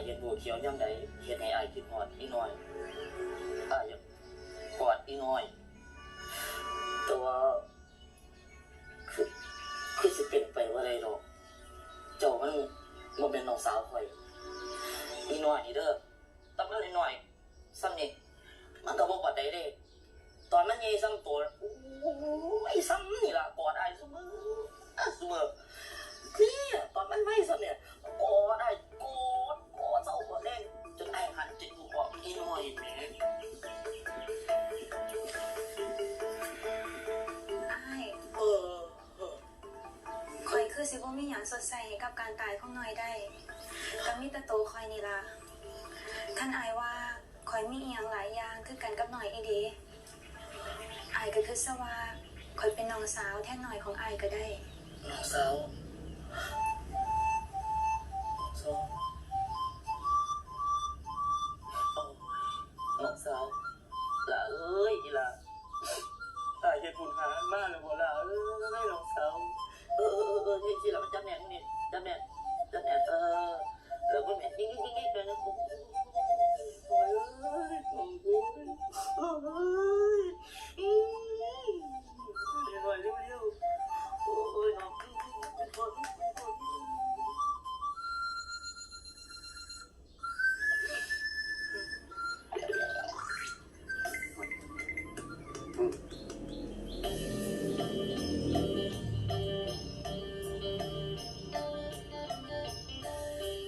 ายเห็นบัวเขียวย่ำใดเฮ็ดให้อายคิดฮอดอีน้อยอายอยากกอดอีน้อย แต่ว่าคือคือสิเป็นไปว่าไรหรอกเจ้ามันบ่เป็นน้องสาวข่อยอีน้อยนี่เด้อแต่มันน้อยซ้ำนี่มันก็บ่กอดได้เด้ตอนมันใหญ่ซ้ำตัวโอ้ยซ้ำนี่ล่ะกอดอายซุมืออะซุมือเนี่ยตอนมันไม่ซ้ำเนี่ย สิบ่มีหยังสดใสให้กับการตายของน้อยได้ก็มีแต่โตคอยนี่ล่ะท่านอายว่าคอยมีอียงหลายอย่างคือกันกับน้อยอีดีอายก็คือสว่าคอยเป็นน้องสาวแท่นน้อยของอายก็ได้น้องสาวสองน้องสาวละเอ้ยอีล่ะตายเหตุผลหามากเลยบ่ล่ะ